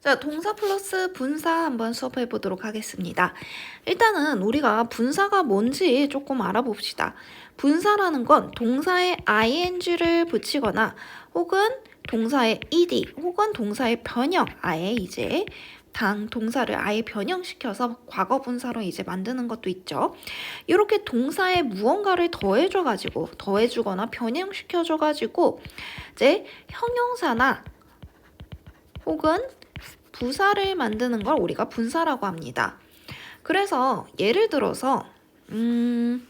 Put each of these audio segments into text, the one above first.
자, 동사 플러스 분사 한번 수업해 보도록 하겠습니다. 일단은 우리가 분사가 뭔지 조금 알아봅시다. 분사라는 건 동사에 ing를 붙이거나 혹은 동사의 ed 혹은 동사의 변형 아예 이제 당 동사를 아예 변형시켜서 과거 분사로 이제 만드는 것도 있죠. 이렇게 동사에 무언가를 더해줘 가지고 더해주거나 변형시켜줘 가지고 이제 형용사나 혹은 부사를 만드는 걸 우리가 분사라고 합니다. 그래서 예를 들어서 음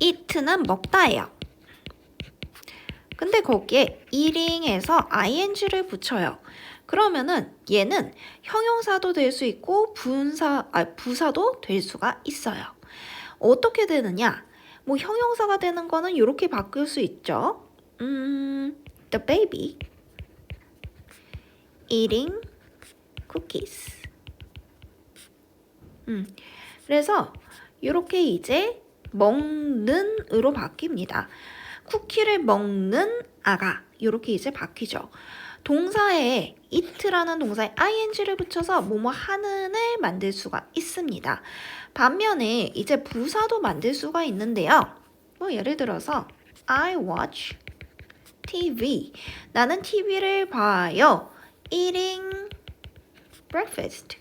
eat는 먹다예요. 근데 거기에 eating에서 ing를 붙여요. 그러면은 얘는 형용사도 될 수 있고 분사 아 부사도 될 수가 있어요. 어떻게 되느냐? 뭐 형용사가 되는 거는 이렇게 바꿀 수 있죠. 음, the baby eating cookies. 음, 그래서 이렇게 이제 먹는으로 바뀝니다. 쿠키를 먹는 아가 이렇게 이제 바뀌죠. 동사에 eat라는 동사에 ing를 붙여서 뭐뭐 하는을 만들 수가 있습니다. 반면에 이제 부사도 만들 수가 있는데요. 뭐 예를 들어서 I watch TV. 나는 TV를 봐요. Eating breakfast.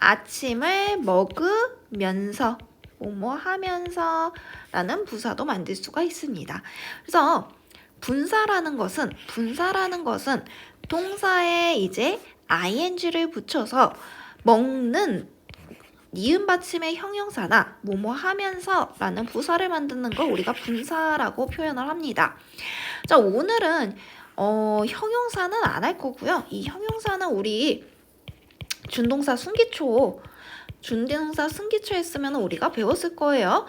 아침을 먹으면서 뭐뭐 하면서 라는 부사도 만들 수가 있습니다. 그래서 분사라는 것은 분사라는 것은 동사에 이제 ing를 붙여서 먹는 니은 받침의 형용사나 뭐뭐 하면서 라는 부사를 만드는 걸 우리가 분사라고 표현을 합니다. 자, 오늘은 어, 형용사는 안 할 거고요. 이 형용사는 우리 준동사 순기초 준동사 순기초 했으면 우리가 배웠을 거예요.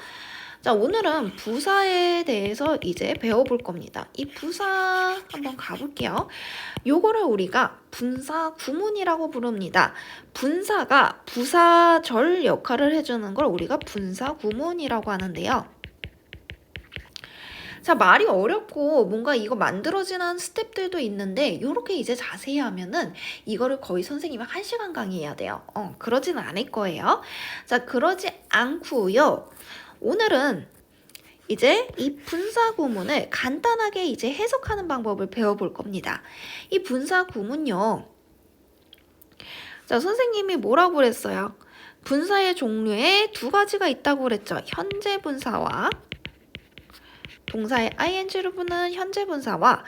자, 오늘은 부사에 대해서 이제 배워볼 겁니다. 이 부사 한번 가볼게요. 요거를 우리가 분사 구문이라고 부릅니다. 분사가 부사절 역할을 해주는 걸 우리가 분사 구문이라고 하는데요. 자, 말이 어렵고 뭔가 이거 만들어지는 스텝들도 있는데 이렇게 이제 자세히 하면은 이거를 거의 선생님이 한 시간 강의해야 돼요. 어, 그러지는 않을 거예요. 자, 그러지 않고요. 오늘은 이제 이 분사 구문을 간단하게 이제 해석하는 방법을 배워볼 겁니다. 이 분사 구문요. 자, 선생님이 뭐라고 그랬어요? 분사의 종류에 두 가지가 있다고 그랬죠. 현재 분사와 동사의 ing를 붙는 현재 분사와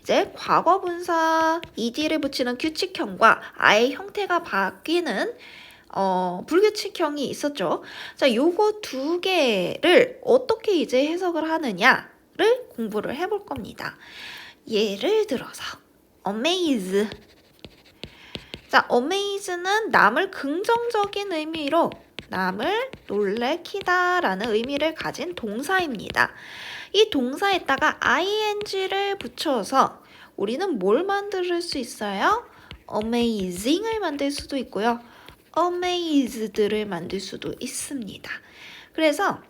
이제 과거 분사 ed를 붙이는 규칙형과 아예 형태가 바뀌는 어, 불규칙형이 있었죠. 자, 요거 두 개를 어떻게 이제 해석을 하느냐를 공부를 해볼 겁니다. 예를 들어서 amaze 자, amaze는 남을 긍정적인 의미로 남을 놀래키다 라는 의미를 가진 동사입니다. 이 동사에다가 ing를 붙여서 우리는 뭘 만들 수 있어요? amazing을 만들 수도 있고요. amazed를 만들 수도 있습니다. 그래서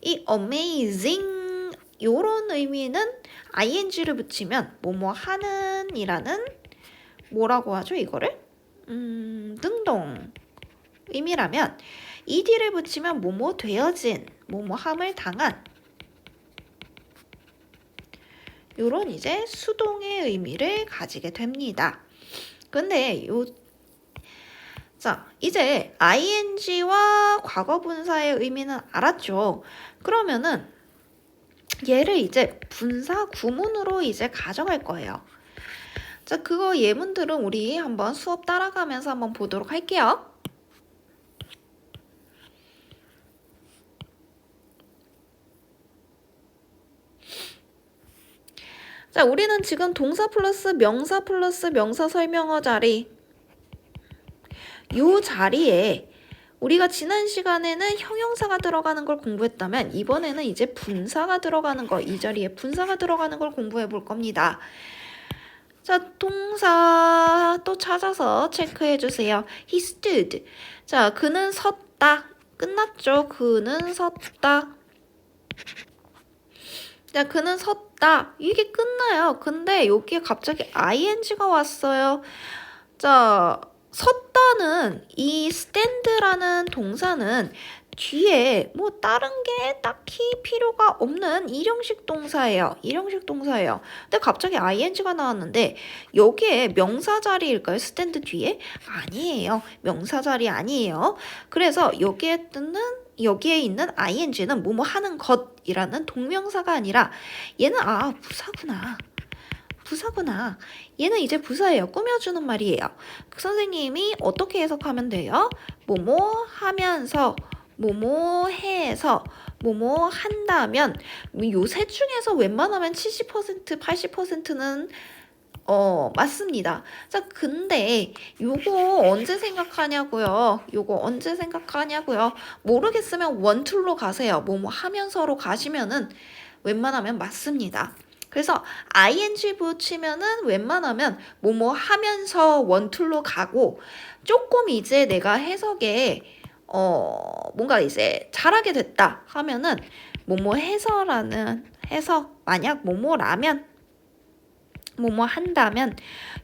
이 amazing 요런 의미는 ing를 붙이면 뭐뭐 하는 이라는 뭐라고 하죠 이거를? 음, 등동 의미라면 ed를 붙이면 뭐뭐 되어진 뭐뭐 함을 당한 요런 이제 수동의 의미를 가지게 됩니다. 근데 요 자, 이제 ing와 과거 분사의 의미는 알았죠. 그러면은 얘를 이제 분사 구문으로 이제 가져갈 거예요. 자, 그거 예문들은 우리 한번 수업 따라가면서 한번 보도록 할게요. 자, 우리는 지금 동사 플러스 명사 플러스 명사 설명어 자리 요 자리에 우리가 지난 시간에는 형용사가 들어가는 걸 공부했다면 이번에는 이제 분사가 들어가는 거, 이 자리에 분사가 들어가는 걸 공부해 볼 겁니다. 자, 동사 또 찾아서 체크해 주세요. He stood. 자, 그는 섰다. 끝났죠. 그는 섰다. 자, 그는 섰다. 이게 끝나요. 근데 여기에 갑자기 ing가 왔어요. 자, 섰다는 이 stand라는 동사는 뒤에 뭐 다른 게 딱히 필요가 없는 일형식 동사예요. 일형식 동사예요. 근데 갑자기 ing가 나왔는데 여기에 명사 자리일까요? stand 뒤에? 아니에요. 명사 자리 아니에요. 그래서 여기에 뜨는 여기에 있는 ing는 뭐뭐 하는 것이라는 동명사가 아니라 얘는 아 부사구나. 부사구나. 얘는 이제 부사예요. 꾸며주는 말이에요. 그 선생님이 어떻게 해석하면 돼요? 뭐뭐 하면서 뭐뭐 해서 뭐뭐 한다면 요셋 중에서 웬만하면 70% 80%는 어 맞습니다. 자 근데 요거 언제 생각하냐고요? 요거 언제 생각하냐고요? 모르겠으면 원툴로 가세요. 뭐뭐 하면서로 가시면은 웬만하면 맞습니다. 그래서 ing 붙이면은 웬만하면 뭐뭐 하면서 원툴로 가고 조금 이제 내가 해석에 어 뭔가 이제 잘하게 됐다 하면은 뭐뭐 해서라는 해석 만약 뭐뭐라면 뭐뭐 한다면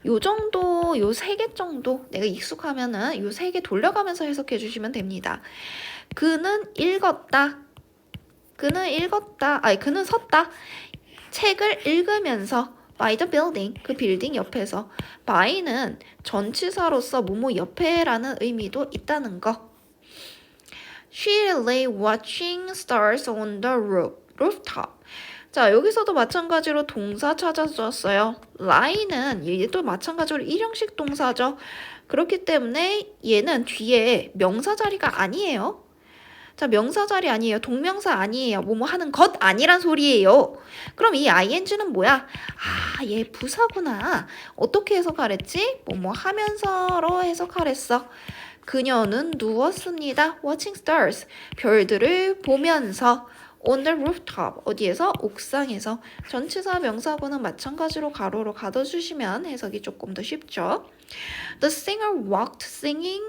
요 정도 요 세 개 정도 내가 익숙하면은 요 세 개 돌려가면서 해석해 주시면 됩니다. 그는 읽었다. 그는 읽었다. 아니 그는 섰다. 책을 읽으면서 by the building 그 빌딩 옆에서 by는 전치사로서 뭐뭐 옆에라는 의미도 있다는 거. She lay watching stars on the roof, rooftop. 자, 여기서도 마찬가지로 동사 찾아줬어요. lie는 얘도 마찬가지로 일형식 동사죠. 그렇기 때문에 얘는 뒤에 명사 자리가 아니에요. 자, 명사 자리 아니에요. 동명사 아니에요. 뭐뭐 하는 것 아니란 소리예요. 그럼 이 ing는 뭐야? 아, 얘 부사구나. 어떻게 해석하랬지? 뭐뭐 하면서로 해석하랬어. 그녀는 누웠습니다. Watching stars. 별들을 보면서. On the rooftop. 어디에서? 옥상에서. 전치사 명사구는 마찬가지로 가로로 가둬주시면 해석이 조금 더 쉽죠. The singer walked singing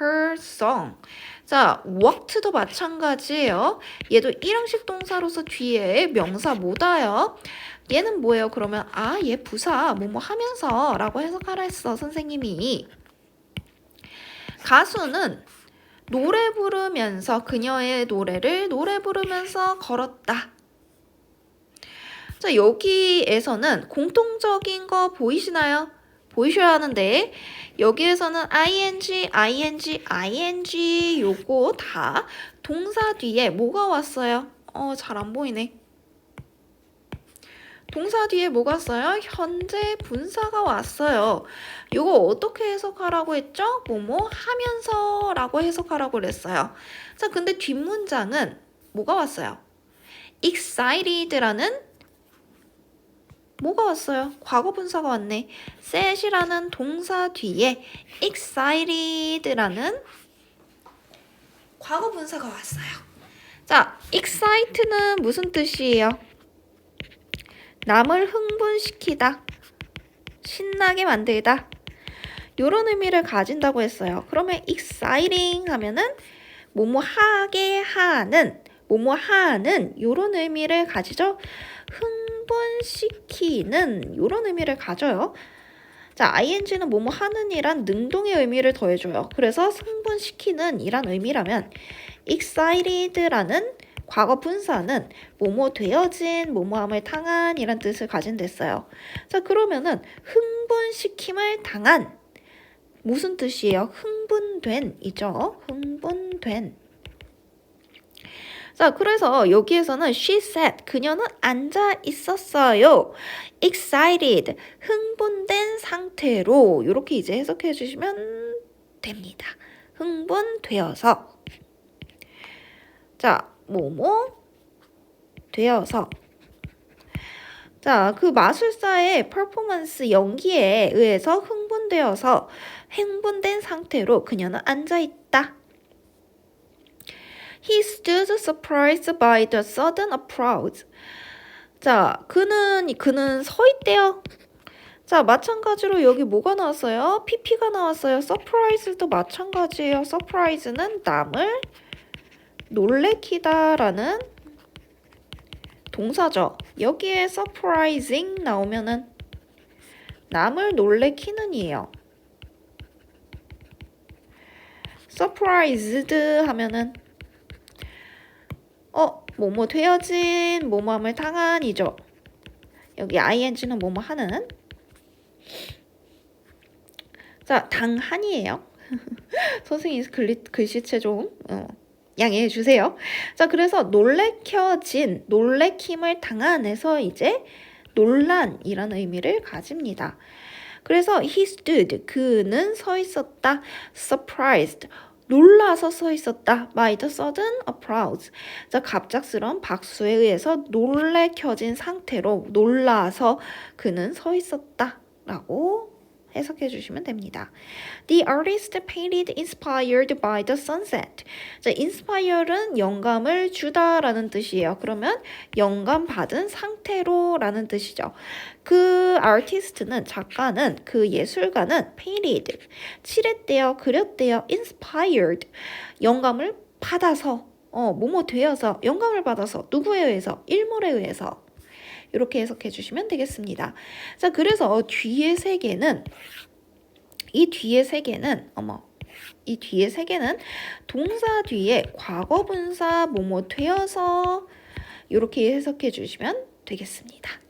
her song. 자, walked도 마찬가지예요. 얘도 일형식 동사로서 뒤에 명사 못 와요. 얘는 뭐예요? 그러면 아, 얘 부사 뭐뭐 하면서라고 해석하라 했어, 선생님이. 가수는 노래 부르면서 그녀의 노래를 노래 부르면서 걸었다. 자, 여기에서는 공통적인 거 보이시나요? 보이셔야 하는데 여기에서는 ing, ing, ing 요거 다 동사 뒤에 뭐가 왔어요? 어, 잘 안 보이네. 동사 뒤에 뭐가 왔어요? 현재 분사가 왔어요. 이거 어떻게 해석하라고 했죠? 뭐뭐 하면서 라고 해석하라고 그랬어요. 자, 근데 뒷문장은 뭐가 왔어요? excited라는 뭐가 왔어요? 과거 분사가 왔네. set이라는 동사 뒤에 excited라는 과거 분사가 왔어요. 자, excite는 무슨 뜻이에요? 남을 흥분시키다, 신나게 만들다. 이런 의미를 가진다고 했어요. 그러면 exciting 하면은 뭐뭐 하게 하는, 뭐뭐 하는 이런 의미를 가지죠. 흥분시키는 이런 의미를 가져요. 자, ing는 뭐뭐 하는 이란 능동의 의미를 더해줘요. 그래서 흥분시키는 이란 의미라면 excited라는 과거 분사는 뭐뭐 되어진, 뭐뭐함을 당한 이란 뜻을 가진 됐어요. 자, 그러면은 흥분시킴을 당한 무슨 뜻이에요? 흥분된 이죠. 흥분된. 자, 그래서 여기에서는 she sat 그녀는 앉아 있었어요. excited 흥분된 상태로 이렇게 이제 해석해 주시면 됩니다. 흥분되어서 자, 뭐뭐 되어서 자, 그 마술사의 퍼포먼스 연기에 의해서 흥분되어서 흥분된 상태로 그녀는 앉아 있다. He stood surprised by the sudden applause. 자, 그는 그는 서 있대요. 자, 마찬가지로 여기 뭐가 나왔어요? PP가 나왔어요. surprise도 마찬가지예요. surprise는 남을 놀래키다라는 동사죠. 여기에 surprising 나오면은 남을 놀래키는 이에요. surprised 하면은 어, 뭐뭐 되어진, 뭐뭐함을 당한이죠. 여기 ing는 뭐뭐 하는 자, 당한이에요. 선생님 글리, 글씨체 좀 어, 양해해 주세요. 자, 그래서 놀래켜진, 놀래킴을 당한에서 이제 논란이라는 의미를 가집니다. 그래서 he stood, 그는 서 있었다. surprised, 놀라서 서 있었다. by the sudden applause. 자, 갑작스러운 박수에 의해서 놀래켜진 상태로 놀라서 그는 서 있었다. 라고 해석해 주시면 됩니다. The artist painted inspired by the sunset. 자, inspire는 영감을 주다라는 뜻이에요. 그러면 영감 받은 상태로라는 뜻이죠. 그 아티스트는 작가는 그 예술가는 painted 칠했대요, 그렸대요, inspired 영감을 받아서 어, 뭐뭐 되어서 영감을 받아서 누구에 의해서 일몰에 의해서 이렇게 해석해 주시면 되겠습니다. 자, 그래서 뒤에 세 개는 이 뒤에 세 개는 어머 이 뒤에 세 개는 동사 뒤에 과거 분사 뭐뭐 되어서 이렇게 해석해 주시면 되겠습니다.